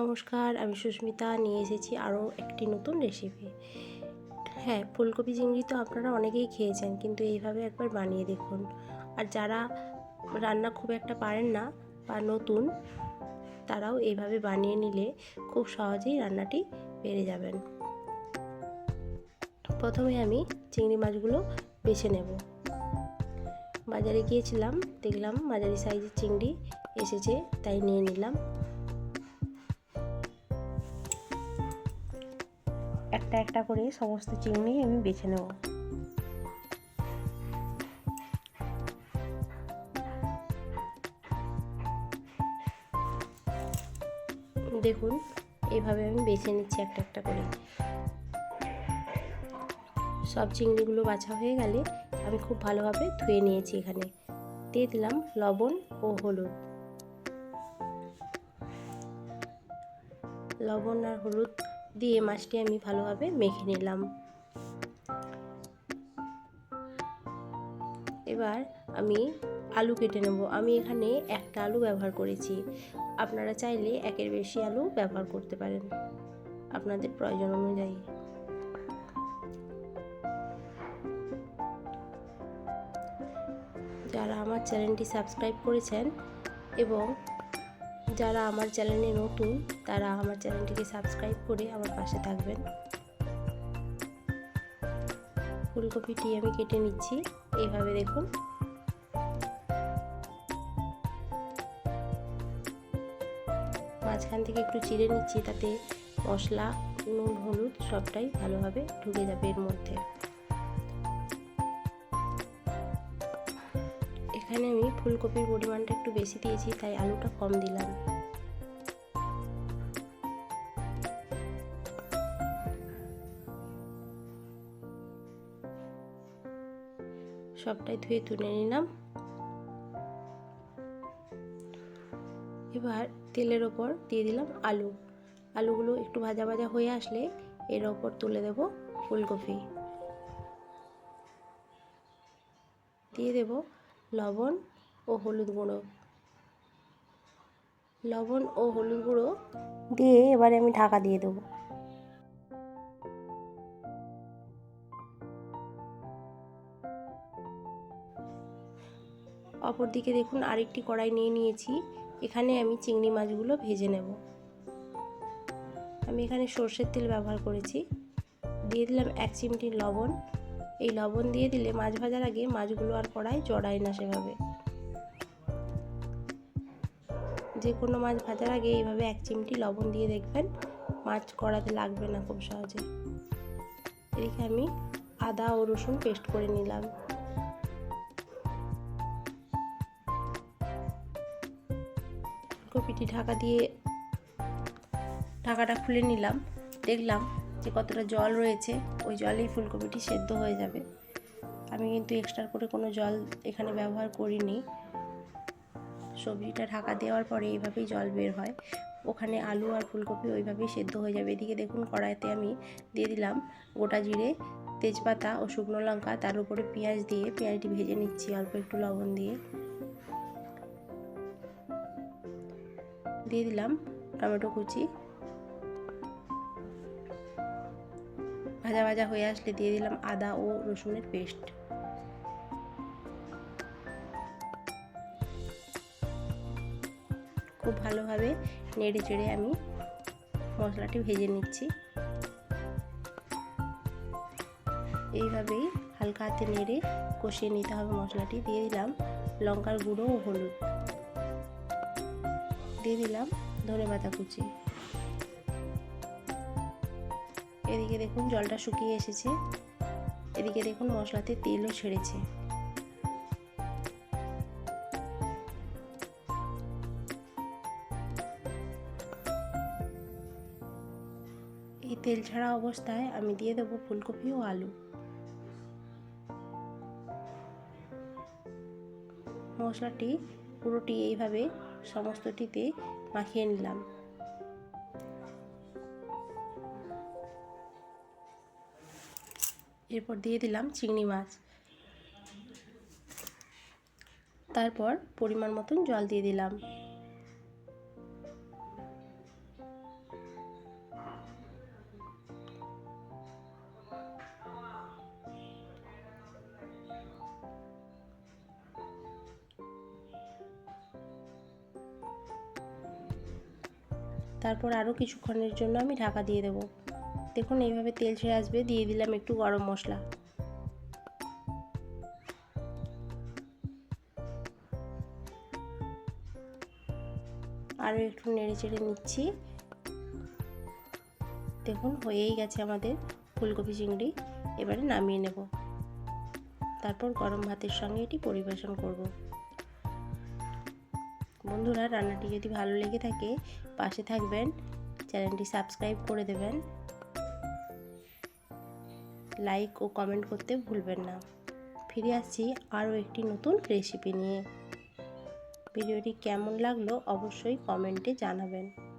নমস্কার, আমি সুস্মিতা। নিয়ে এসেছি আরও একটি নতুন রেসিপি হ্যাঁ ফুলকপি চিংড়ি তো আপনারা অনেকেই খেয়েছেন, কিন্তু এইভাবে একবার বানিয়ে দেখুন। আর যারা রান্না খুব একটা পারেন না বা নতুন, তারাও এইভাবে বানিয়ে নিলে খুব সহজেই রান্নাটি পেরে যাবেন। প্রথমে আমি চিংড়ি মাছগুলো বেছে নেব। বাজারে গিয়েছিলাম, দেখলাম মাঝারি সাইজের চিংড়ি এসেছে, তাই নিয়ে নিলাম। একটা একটা করে সমস্ত চিংড়ি আমি বেছে নেব। দেখুন, এভাবে আমি বেছে নিচ্ছি একটা একটা করে। সব চিংড়িগুলো বাছা হয়ে গেলে আমি খুব ভালোভাবে ধুয়ে নিয়েছি এখানে। দিয়ে দিলাম লবণ ও হলুদ। লবণ আর হলুদ দিয়ে মাছটি আমি ভালোভাবে মেখে নিলাম। এবার আমি আলু কেটে নেব। আমি এখানে একটা আলু ব্যবহার করেছি। আপনারা চাইলে একের বেশি আলু ব্যবহার করতে পারেন আপনাদের প্রয়োজন অনুযায়ী। যারা আমার চ্যানেলটি সাবস্ক্রাইব করেছেন এবং যারা আমার চ্যানেলে নতুন, তারা আমার চ্যানেলটিকে সাবস্ক্রাইব করে আমার পাশে থাকবেন। ফুলকপিটি আমি কেটে নিচ্ছি এইভাবে দেখুন। মাঝখান থেকে একটু চিড়ে নিচ্ছি, তাতে মশলা, নুন, হলুদ সবটাই ভালোভাবে ঢুকে যাবে এর মধ্যে। এখানে আমি ফুলকপির পরিমাণটা একটু বেশি দিয়েছি, তাই আলুটা কম দিলাম। সবটাই ধুয়ে তুলে নিলাম। এবার তেলের ওপর দিয়ে দিলাম আলু। আলুগুলো একটু ভাজা ভাজা হয়ে আসলে এর ওপর তুলে দেব ফুলকপি। দিয়ে দেব লবণ ও হলুদ গুঁড়ো। লবণ ও হলুদ গুঁড়ো দিয়ে এবারে আমি ঢাকা দিয়ে দেবো। অপর দিকে দেখুন আরেকটি কড়াই নিয়ে নিয়েছি। এখানে আমি চিংড়ি মাছগুলো ভেজে নেব। আমি এখানে সর্ষের তেল ব্যবহার করেছি। দিয়ে দিলাম এক চিমটি লবণ। এই লবণ দিয়ে দিলে মাছ ভাজার আগে মাছগুলো আর কড়াই জড়ায় না সেভাবে। যে কোনো মাছ ভাজার আগে এইভাবে এক চিমটি লবণ দিয়ে দেখবেন, মাছ কড়াতে লাগবে না খুব সহজে। এদিকে আমি আদা ও রসুন পেস্ট করে নিলাম। কপিটি ঢাকা দিয়ে, ঢাকাটা খুলে নিলাম, দেখলাম যে কতটা জল রয়েছে, ওই জলেই ফুলকপিটি সেদ্ধ হয়ে যাবে। আমি কিন্তু এক্সট্রা করে কোনো জল এখানে ব্যবহার করিনি। সবজিটা ঢাকা দেওয়ার পরে এইভাবেই জল বের হয়। ওখানে আলু আর ফুলকপি ওইভাবেই সেদ্ধ হয়ে যাবে। এদিকে দেখুন কড়াইতে আমি দিয়ে দিলাম গোটা জিরে, তেজপাতা ও শুকনো লঙ্কা। তার উপরে পেঁয়াজ দিয়ে, পেঁয়াজটি ভেজে নিচ্ছি অল্প একটু লবণ দিয়ে। দিয়ে দিলাম টমেটো কুচি। ভাজা ভাজা হয়ে আসলে দিয়ে দিলাম আদা ও রসুনের পেস্ট। খুব ভালোভাবে নেড়ে চেড়ে আমি মশলাটি ভেজে নিচ্ছি। এইভাবেই হালকা হাতে নেড়ে কষিয়ে নিতে হবে মশলাটি। দিয়ে দিলাম লঙ্কার গুঁড়ো ও হলুদ। দিয়ে দিলাম ধনে পাতা কুচি। এদিকে দেখুন জলটা শুকিয়ে এসেছে। এদিকে দেখুন মশলাতে তেলও ছেড়েছে। এই তেল ছাড়া অবস্থায় আমি দিয়ে দেবো ফুলকপি ও আলু। মশলাটি পুরোটি এইভাবে সমস্তটিতে মাখিয়ে নিলাম। এরপর দিয়ে দিলাম চিংড়ি মাছ। তারপর পরিমাণ মতন জল দিয়ে দিলাম। তারপর আরও কিছুক্ষণের জন্য আমি ঢাকা দিয়ে দেবো। দেখুন, এইভাবে তেল ছেড়ে আসবে, দিয়ে দিলাম একটু গরম মশলা। আরও একটু নেড়ে চেড়ে নিচ্ছি। দেখুন, হয়েই গেছে আমাদের ফুলকপি চিংড়ি। এবারে নামিয়ে নেব। তারপর গরম ভাতের সঙ্গে এটি পরিবেশন করব। বন্ধুরা, রান্নাটি যদি ভালো লেগে থাকে, পাশে থাকবেন, চ্যানেলটি সাবস্ক্রাইব করে দেবেন। লাইক ও কমেন্ট করতে ভুলবেন না। ফিরে আসছি আরও একটি নতুন রেসিপি নিয়ে। ভিডিওটি কেমন লাগল অবশ্যই কমেন্টে জানাবেন।